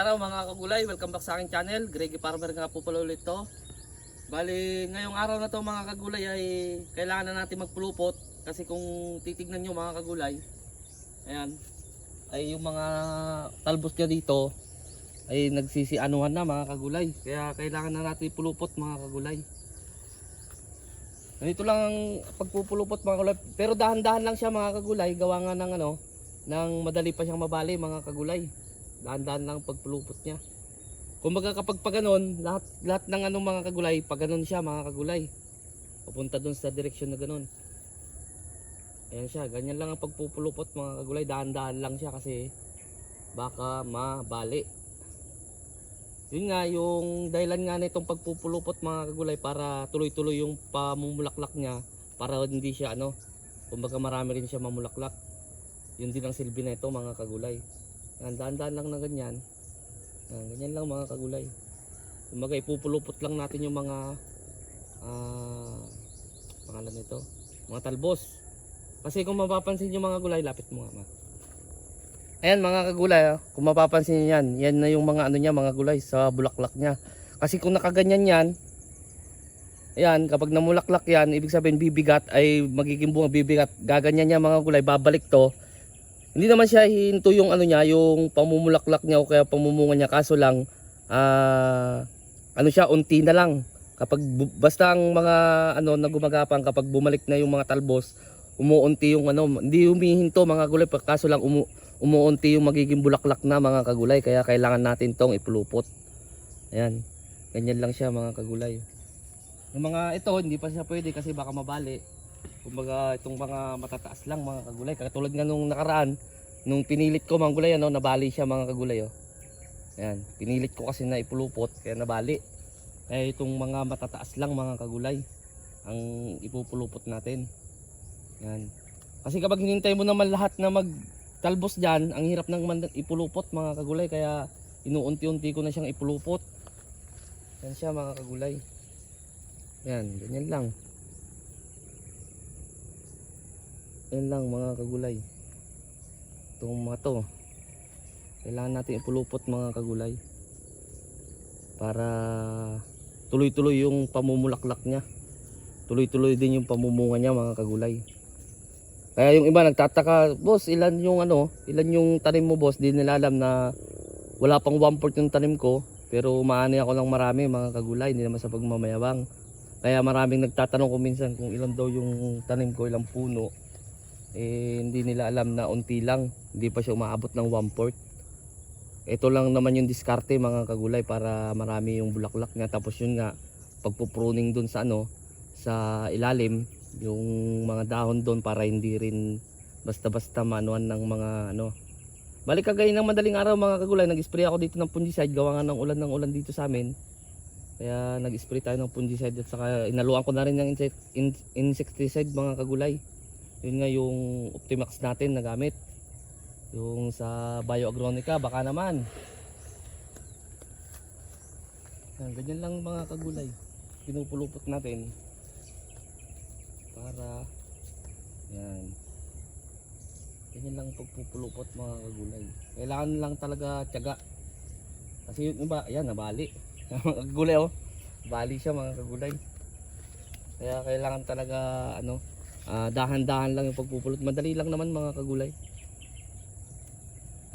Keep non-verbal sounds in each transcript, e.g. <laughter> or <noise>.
Araw mga kagulay, welcome back sa aking channel. Greggy Farmer nga po pala ulit to. Bali, ngayong araw na to mga kagulay ay kailangan na natin magpulupot kasi kung titignan nyo mga kagulay, ayan, ay yung mga talbos niya dito ay nagsisianuhan na mga kagulay. Kaya kailangan na natin pulupot mga kagulay. Ganito lang ang pagpupulupot mga kagulay. Pero dahan-dahan lang siya mga kagulay. Gawa nga ng ano, ng madali pa siyang mabali mga kagulay. Dahan-dahan lang ang pagpulupot niya. Kumbaga kapag pa ganun, lahat, lahat ng anong mga kagulay, pag ganun siya mga kagulay. Papunta dun sa direksyon na ganun. Ayan siya, ganyan lang ang pagpupulupot mga kagulay. Dahan-dahan lang siya kasi baka mabali. Yun nga, yung dahilan nga nitong pagpupulupot mga kagulay para tuloy-tuloy yung pamumulaklak niya para hindi siya ano, kumbaga marami rin siya mamulaklak. Yun din ang silbi na ito mga kagulay. Yan, dahan-dahan lang na ganyan. Yan, ganyan lang mga kagulay. Kumbaga ipupulupot lang natin yung mga ah pangalan nito, mga talbos. Kasi kung mapapansin yung mga gulay, lapit mo nga ma. Ayan mga kagulay, ah. kung mapapansin niyo yan, yan na yung mga ano niya, mga gulay sa bulaklak niya. Kasi kung nakaganyan yan, ayan, kapag namulaklak yan, ibig sabihin bibigat ay magiging bunga bibigat. Gaganyan niya mga gulay, babalik to. Hindi naman siya hinto yung ano niya, yung pamumulaklak niya o kaya pamumunga niya. Kaso lang, ah, ano siya, unti na lang. Kapag basta ang mga ano na gumagapang kapag bumalik na yung mga talbos, umuunti yung ano, hindi humihinto mga gulay, kaso lang umu, umuunti yung magiging bulaklak na mga kagulay, kaya kailangan natin tong ipulupot. Ayan, ganyan lang siya mga kagulay. Yung mga ito, hindi pa siya pwede kasi baka mabali. Kumbaga itong mga matataas lang mga kagulay, katulad nga nung nakaraan, nung pinilit ko mga gulay, ano, nabali siya mga kagulay. Oh. Ayan, pinilit ko kasi na ipulupot, kaya nabali. Kaya itong mga matataas lang mga kagulay ang ipupulupot natin. Yan. Kasi kapag hinintay mo naman lahat na magtalbos dyan, ang hirap nang ipulupot mga kagulay. Kaya inuunti-unti ko na siyang ipulupot. Yan siya mga kagulay. Yan, ganyan lang. Yan lang mga kagulay. Itong mga to. Kailangan natin ipulupot mga kagulay. Para tuloy-tuloy yung pamumulaklak niya. Tuloy-tuloy din yung pamumunga niya mga kagulay. Kaya yung iba nagtataka, boss, ilan yung ano, ilan yung tanim mo, boss? Di nila alam na wala pang 1 yung tanim ko, pero maani ako lang marami mga kagulay, hindi naman sa pagmamayabang. Kaya maraming nagtatanong ko minsan kung ilan daw yung tanim ko, ilang puno. Eh, hindi nila alam na unti lang, hindi pa siya umaabot ng 1 Ito lang naman yung diskarte mga kagulay para marami yung bulaklak niya. Tapos yun nga, pagpupruning dun sa ano, sa ilalim, yung mga dahon doon para hindi rin basta-basta manuan ng mga ano. Balik kagaya ng madaling araw mga kagulay, nag-spray ako dito ng fungicide, gawa nga ng ulan ng ulan dito sa amin. Kaya nag-spray tayo ng fungicide at saka inaluan ko na rin ng insect, in- insecticide mga kagulay. Yun nga yung Optimax natin na gamit. Yung sa Bioagronica, baka naman. Yan, ganyan lang mga kagulay. Pinupulupot natin para yan ganyan lang pagpupulupot mga kagulay kailangan lang talaga tiyaga kasi yung iba ayan nabali <laughs> mga kagulay oh bali siya mga kagulay kaya kailangan talaga ano ah, dahan-dahan lang yung pagpupulot madali lang naman mga kagulay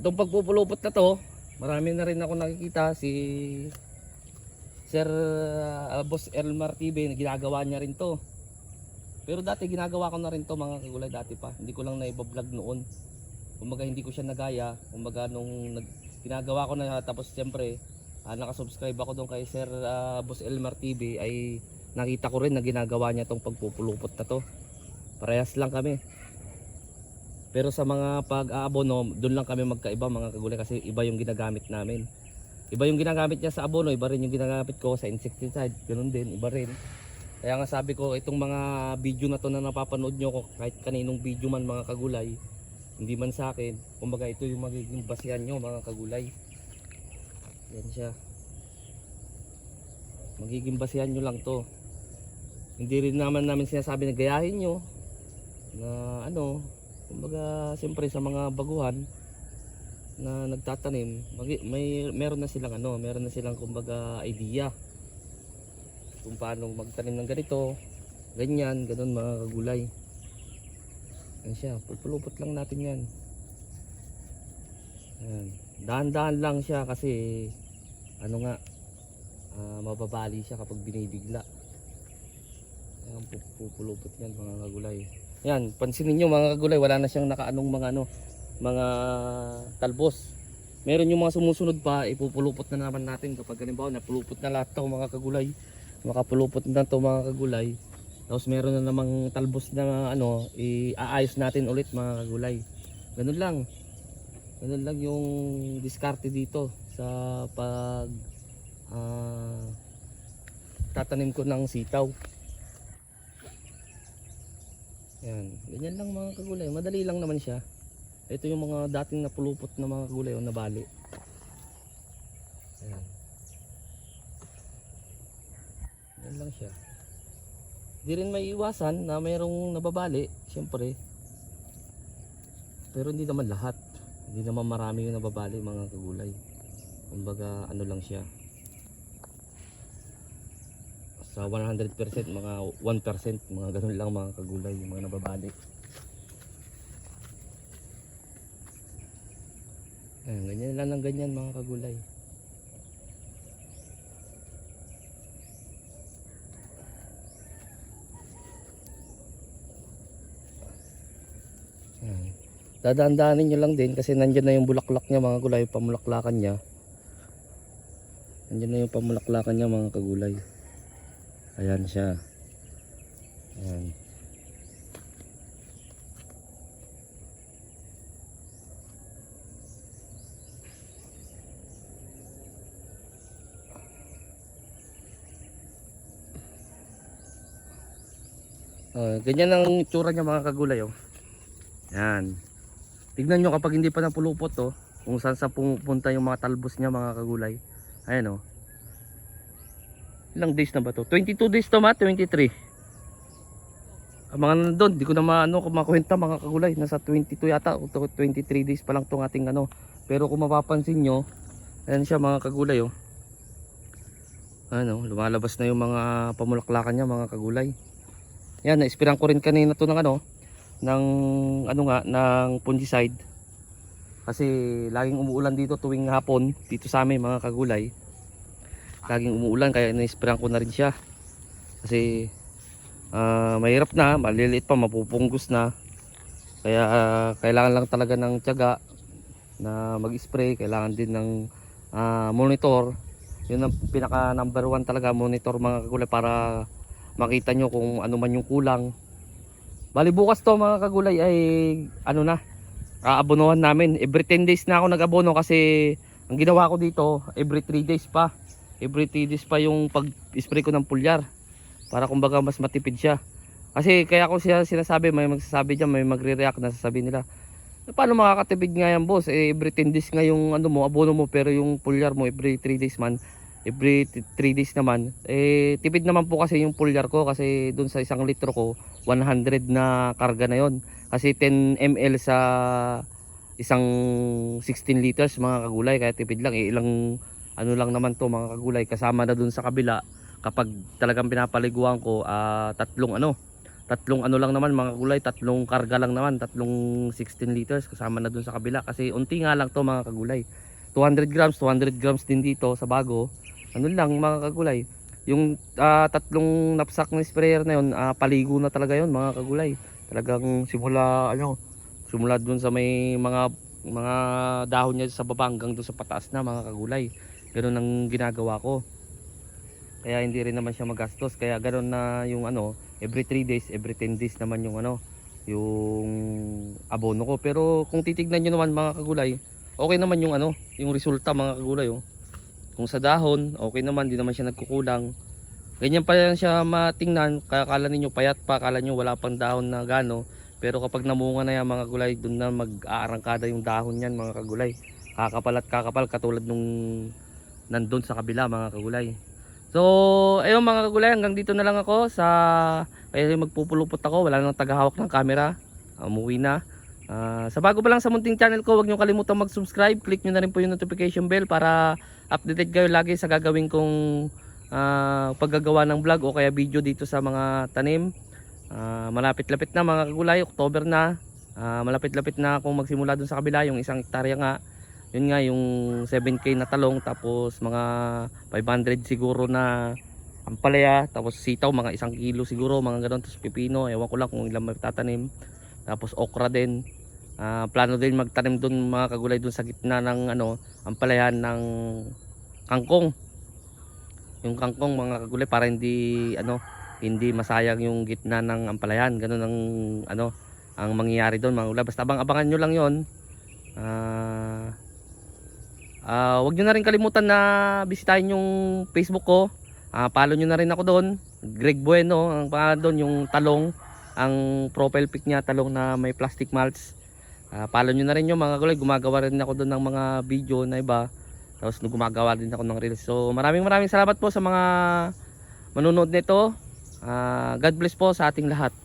itong pagpupulupot na to marami na rin ako nakikita si Sir ah, Boss Elmar TV na ginagawa niya rin to pero dati ginagawa ko na rin to mga kagulay dati pa. Hindi ko lang na-vlog noon. Kumbaga hindi ko siya nagaya. Kumbaga nung nag, ginagawa ko na tapos siyempre ah, nakasubscribe ako doon kay Sir ah, Boss Elmar TV ay nakita ko rin na ginagawa niya tong pagpupulupot na to. Parehas lang kami. Pero sa mga pag-aabono, doon lang kami magkaiba mga kagulay kasi iba yung ginagamit namin. Iba yung ginagamit niya sa abono, iba rin yung ginagamit ko sa insecticide. Ganun din, iba rin. Kaya nga sabi ko, itong mga video na to na napapanood nyo ko, kahit kaninong video man mga kagulay, hindi man sa akin, kumbaga ito yung magiging basihan nyo mga kagulay. Yan siya. Magiging basihan nyo lang to. Hindi rin naman namin sinasabi na gayahin nyo, na ano, kumbaga siyempre sa mga baguhan, na nagtatanim, magi- may meron na silang ano, meron na silang kumbaga idea kung paano magtanim ng ganito, ganyan, ganun mga kagulay. Yan siya, pupulupot lang natin yan. Dahan-dahan lang siya kasi ano nga, ah, mababali siya kapag binibigla. Yan, pu- pupulupot yan mga kagulay. Yan, pansinin nyo mga kagulay, wala na siyang nakaanong mga ano, mga talbos. Meron yung mga sumusunod pa, ipupulupot na naman natin kapag halimbawa napulupot na lahat to mga kagulay. Makapulupot na to mga kagulay. Tapos meron na namang talbos na ano, iaayos natin ulit mga kagulay. Ganun lang. Ganun lang yung diskarte dito sa pag ah, tatanim ko ng sitaw. Yan, ganyan lang mga kagulay. Madali lang naman siya. Ito yung mga dating napulupot na mga kagulay o nabali. Ayan. Yan lang siya. Di rin may iwasan na mayroong nababali, siyempre. Pero hindi naman lahat. Hindi naman marami yung nababali mga kagulay. Kumbaga ano lang siya. Sa 100% mga 1% mga ganun lang mga kagulay yung mga nababali. Ayan, ganyan lang ng ganyan mga kagulay. Ayan. Dadaan-daanin nyo lang din kasi nandyan na yung bulaklak niya mga gulay, pamulaklakan niya. Nandyan na yung pamulaklakan niya mga kagulay. Ayan siya. Ayan. Oh, ganyan ang itsura niya mga kagulay oh. Yan. Tignan nyo kapag hindi pa napulupot to, kung saan sa pumupunta yung mga talbos niya mga kagulay. Ayan oh. Ilang days na ba to? 22 days to ma, 23. Ang mga nandun, di ko na maano kung makuwenta mga kagulay. Nasa 22 yata, o to- 23 days pa lang tong ating ano. Pero kung mapapansin nyo, ayan siya mga kagulay oh. Ano, lumalabas na yung mga pamulaklakan niya mga kagulay. Yan, na-experience ko rin kanina to ng ano, ng ano nga, ng fungicide. Kasi laging umuulan dito tuwing hapon dito sa amin mga kagulay. Laging umuulan kaya na-sprayan ko na rin siya. Kasi ah, mahirap na, maliliit pa, mapupunggos na. Kaya ah, kailangan lang talaga ng tiyaga na mag-spray, kailangan din ng ah, monitor. Yun ang pinaka number one talaga, monitor mga kagulay para makita nyo kung ano man yung kulang. Bali bukas to mga kagulay ay ano na, aabonohan namin. Every 10 days na ako nag-abono kasi ang ginawa ko dito, every 3 days pa. Every 3 days pa yung pag-spray ko ng pulyar. Para kumbaga mas matipid siya. Kasi kaya ko siya sinasabi, may magsasabi dyan, may magre-react na sasabi nila. "Eh, Paano makakatipid nga yan boss? Eh, every 10 days nga yung ano mo, abono mo pero yung pulyar mo every 3 days man. Every 3 days naman. Eh, tipid naman po kasi yung pulyar ko kasi dun sa isang litro ko, 100 na karga na yon kasi 10 ml sa isang 16 liters mga kagulay kaya tipid lang eh, ilang ano lang naman to mga kagulay kasama na dun sa kabila. Kapag talagang pinapaliguan ko ah, tatlong ano tatlong ano lang naman mga kagulay tatlong karga lang naman tatlong 16 liters kasama na dun sa kabila. Kasi unti nga lang to mga kagulay. 200 grams 200 grams din dito sa bago. Ano lang mga kagulay yung ah, tatlong napsak na sprayer na yun ah, paligo na talaga yun mga kagulay. Talagang simula ano simula dun sa may mga mga dahon niya sa baba hanggang dun sa pataas na mga kagulay ganun ang ginagawa ko. Kaya hindi rin naman siya magastos. Kaya ganun na yung ano every 3 days every 10 days naman yung ano yung abono ko. Pero kung titignan nyo naman mga kagulay okay naman yung ano yung resulta mga kagulay oh. kung sa dahon okay naman di naman siya nagkukulang. Ganyan pa yan siya matingnan. Kaya kala ninyo payat pa kala nyo wala pang dahon na gano. Pero kapag namunga na yan mga gulay doon na mag-aarangkada yung dahon yan mga kagulay. Kakapal at kakapal katulad nung nandun sa kabila mga kagulay so ayun mga kagulay hanggang dito na lang ako sa kaya magpupulupot ako wala nang tagahawak ng camera umuwi na Ah, sa bago pa lang sa munting channel ko, huwag niyo kalimutang mag-subscribe. Click niyo na rin po yung notification bell para updated kayo lagi sa gagawin kong ah, paggagawa ng vlog o kaya video dito sa mga tanim. Ah, malapit-lapit na mga kagulay, October na. Ah, malapit-lapit na akong magsimula dun sa kabila, yung isang hektarya nga. Yun nga, yung 7K na talong, tapos mga 500 siguro na ampalaya, tapos sitaw, mga isang kilo siguro, mga ganun, tapos pipino, ewan ko lang kung ilan magtatanim. Tapos okra din. Ah, plano din magtanim dun mga kagulay dun sa gitna ng ano, ampalayan ng kangkong. Yung kangkong mga kagulay para hindi ano, hindi masayang yung gitna ng ampalayan. Ganun ang ano, ang mangyayari doon mga kagulay. Basta abang-abangan nyo lang 'yon. Ah Ah, wag niyo na rin kalimutan na bisitahin yung Facebook ko. Ah, follow niyo na rin ako doon. Greg Bueno, ang pangalan doon yung talong, ang profile pic niya talong na may plastic mulch. Ah, follow niyo na rin yung mga kulay. Gumagawa rin ako doon ng mga video na iba. Tapos gumagawa din ako ng reels. So, maraming maraming salamat po sa mga manonood nito. Ah, God bless po sa ating lahat.